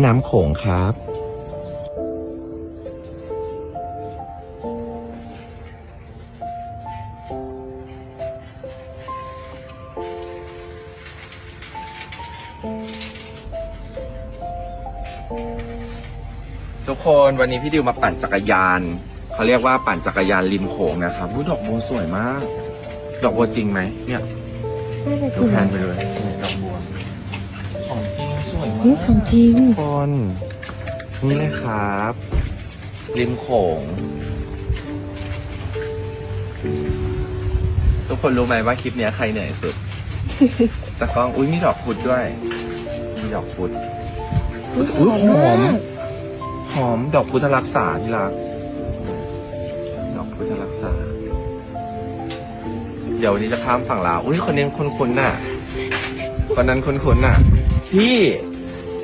แม่น้ำโขงครับ ทุกคนวันนี้พี่ดิวมาปั่นจักรยาน เขาเรียกว่าปั่นจักรยานริมโขงนะครับอุ๊ยดอกบัวสวยมาก ดอกบัวจริงไหมเนี่ยดูแพนไปเลยนี่ดอกบัวของจริงส วยมาเฮ้ยกของจริง ทุกคนนี่เลยครับริมโขงทุกคนรู้ไหมว่าคลิปเนี้ยใครเหนื่อยสุดแต่กล้องอุ้ยมีดอกพุดด้วย มีดอกพุดอุ้ยหอม หอมดอกพุทธรักษาที่รัก ดอกพุทธรักษา เดี๋ยววันนี้จะข้ามฝั่งลาวอุ้ยคนนี้คุ้นๆน่ะคนนั้นคุ้นๆน่ะ พี่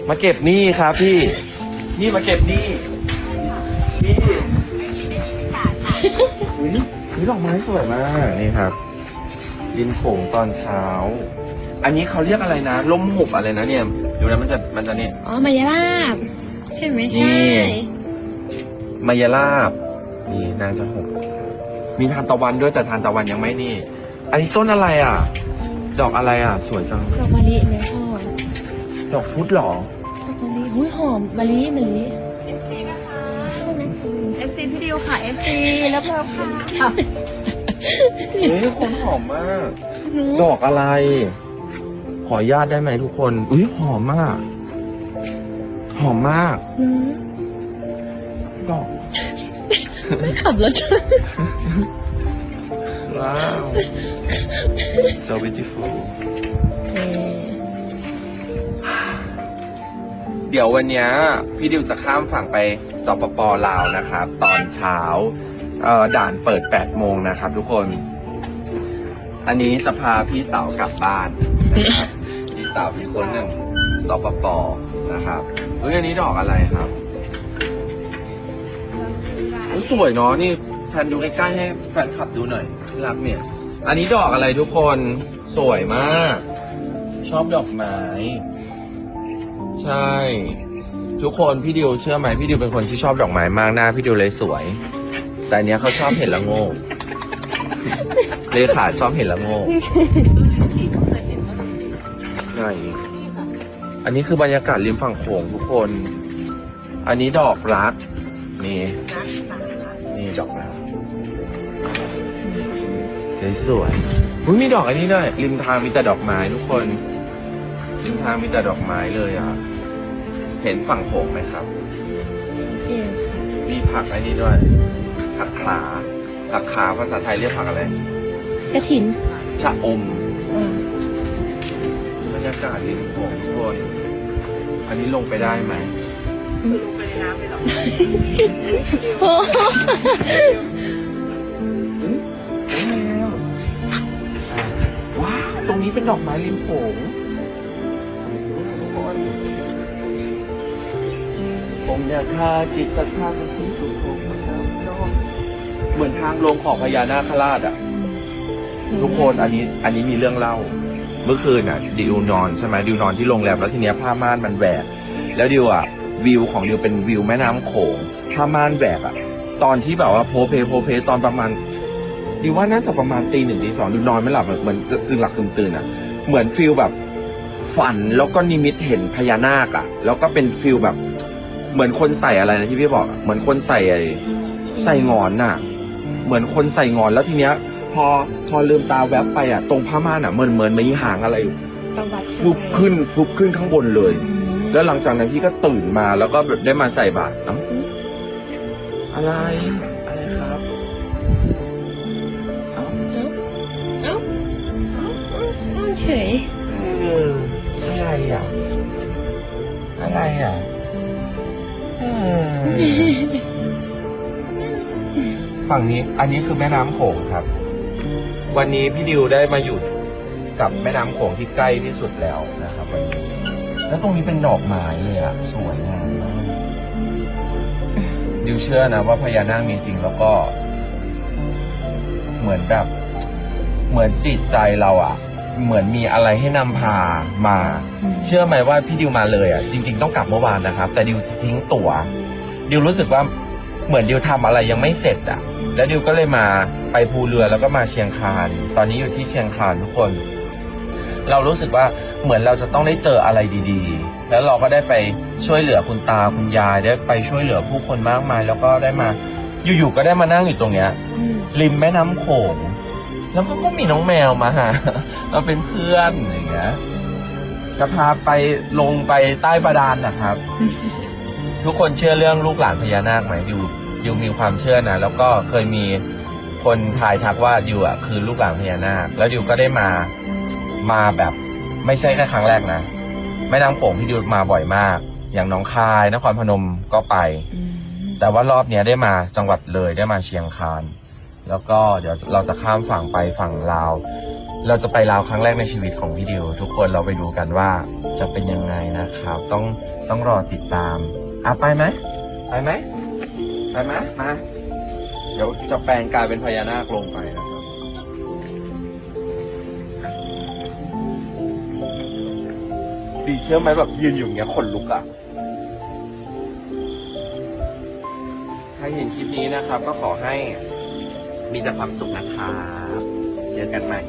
มาเก็บหนี้ครับพี่พี่มาเก็บหนี้พี่อุ้ยนี่ดอกไม้สวยมากนี่ครับริมโขงตอนเช้า อันนี้เขาเรียกอะไรนะล่มหุบอะไรนะเนี่ยเดี๋ยวนะมันจะมันจะนี่ อ๋อมายาลาบใช่ไหมนี่ ใช่ มายาลาบ นี่นางจะหกมีทานตะวันด้วยแต่ทานตะวันยังไม่นี่ อันนี้ต้นอะไรอะ ดอกอะไรอะ สวยจัง ดอกมะลิไหมพ่อดอกพุธเหรอด อกมะลิหุ้ยหอมมะลิมะลิ FC พี่ดิวค่ะ FC แล้วเพิ่มค่ะเฮ้ยคนหอมมาก ดอกอะไร ขออนุญาตได้ไหมทุกคน อุ้ยหอมมาก หอมมาก อืมดอก ไม่ขับรถว้าว so beautiful เดี๋ยววันนี้พี่ดิวจะข้ามฝั่งไปสปปลาวนะครับ ตอนเช้าด่านเปิด 8 โมงนะครับ ทุกคน อันนี้จะพาพี่สาวกลับบ้านนะครับพี่สาวพี่คนหนึ่งสปปนะครับเฮ้ยอันนี้ดอกอะไรครับโอ้ยสวยเนาะนี่แฟนดูใกล้ๆให้แฟนขับดูหน่อยรักเนี่ย อันนี้ดอกอะไรทุกคนสวยมาก ชอบดอกไม้ ใช่ ทุกคนพี่ดิวเชื่อไหมพี่ดิวเป็นคนที่ชอบดอกไม้มากหน้าพี่ดิวเลยสวย แต่อันเนี้ยเขาชอบเห็นละโง่เลขาชอบเห็นละโง่ใช่อันนี้คือบรรยากาศริมฝั่งโขงทุกคน อันนี้ดอกรัก นี่ นี่ดอกรักสวยๆอุ๊ยมีดอกอันนี้ด้วยริมทางมีแต่ดอกไม้ทุกคน ริมทางมีแต่ดอกไม้เลยอะ เห็นฝั่งโขงไหมครับ เอ็นมีผักอันนี้ด้วย ผักขาผักขาภาษาไทยเรียกผักอะไร กระถินชะอมอ่าบรรยากาศริมโขงทุกคนอันนี้ลงไปได้ไหมลงไปในน้ำเลยเหรอโอ้ว้าว ตรงนี้เป็นดอกไม้ริมโขง ผมอยากพาจิตศรัทธามันขึ้นสู่โขงพระเจ้าน้องเหมือนทางลงของพญานาคราชอะ ทุกคนอันนี้อันนี้มีเรื่องเล่า เมื่อคืนอะ ดิวนอนใช่ไหมดิวนอนที่โรงแรมแล้วทีเนี้ยผ้าม่านมันแหวกแล้วดิวอะ วิวของดิวเป็นวิวแม่น้ำโขงผ้าม่านแหวกอะ ตอนที่แบบว่าโพเพโพเพตอนประมาณดิวว่าน่าจะประมาณตีหนึ่งตีสองดิวนอนไม่หลับเหมือนกึ่งหลับกึ่งตื่นอะ เหมือนฟิลแบบฝันแล้วก็นิมิตเห็นพญานาคอะแล้วก็เป็นฟิลแบบ เหมือนคนใส่อะไรนะที่พี่บอกอะเหมือนคนใส่ไอ้ใส่งอนน่ะ เหมือนคนใส่งอนแล้วทีเนี้ย พอพอลืมตาแวบไปอะ ตรงผ้าม่านอะเหมือนเหมือนมีหางอะไรอยู่ตะวัดฟุบขึ้นฟุบขึ้นข้างบนเลย แล้วหลังจากนั้นพี่ก็ตื่นมาแล้วก็แบบได้มาใส่บาตรเอ้าอะไรอะไรครับเอ้าเอ้าเฉยเอออะไรอะอะไรอะเออ ฝั่งนี้ อันนี้คือแม่น้ำโขงครับ วันนี้พี่ดิวได้มาอยู่กับแม่น้ำโขงที่ใกล้ที่สุดแล้วนะครับวันนี้แล้วตรงนี้เป็นดอกไม้เลยอะ สวยงามมากดิวเชื่อนะว่าพญานาคมีจริงแล้วก็ เหมือนแบบ เหมือนจิตใจเราอะ เหมือนมีอะไรให้นำพามา เชื่อไหมว่าพี่ดิวมาเลยอะจริง ๆ ต้องกลับเมื่อวานนะครับ แต่ดิวทิ้งตั๋วดิวรู้สึกว่าเหมือนดิวทำอะไรยังไม่เสร็จอะ แล้วดิวก็เลยมาไปภูเรือแล้วก็มาเชียงคาน ตอนนี้อยู่ที่เชียงคานทุกคน เรารู้สึกว่าเหมือนเราจะต้องได้เจออะไรดีๆ แล้วเราก็ได้ไปช่วยเหลือคุณตาคุณยายได้ไปช่วยเหลือผู้คนมากมาย แล้วก็ได้มาอยู่ๆก็ได้มานั่งอยู่ตรงเนี้ย ริมแม่น้ำโขง แล้วก็ก็มีน้องแมวมาหา มาเป็นเพื่อนอย่างเงี้ยจะพาไปลงไปใต้บาดาลนะครับ ทุกคนเชื่อเรื่องลูกหลานพญานาคไหมดิวดิวมีความเชื่อนะแล้วก็เคยมีคนทายทักว่าดิวอะคือลูกหลานพญานาค แล้วดิวก็ได้มามาแบบไม่ใช่แค่ครั้งแรกนะแม่น้ำโขงที่ดิวมาบ่อยมาก อย่างน้องคายนครพนมก็ไป แต่ว่ารอบเนี้ยได้มาจังหวัดเลยได้มาเชียงคาน แล้วก็เดี๋ยวเราจะข้ามฝั่งไปฝั่งลาว เราจะไปลาวครั้งแรกในชีวิตของพี่ดิว ทุกคนเราไปดูกันว่าจะเป็นยังไงนะครับ ต้องต้องรอติดตามอะไปไหมไปไหมไปไหมมาเดี๋ยวจะแปลงกายเป็นพญานาคลงไปนะครับดีเชื่อไหมแบบยืนอยู่อย่างเงี้ยขนลุกอะใครเห็นคลิปนี้นะครับ ก็ขอให้มีแต่ความสุขนะครับ เจอกันใหม่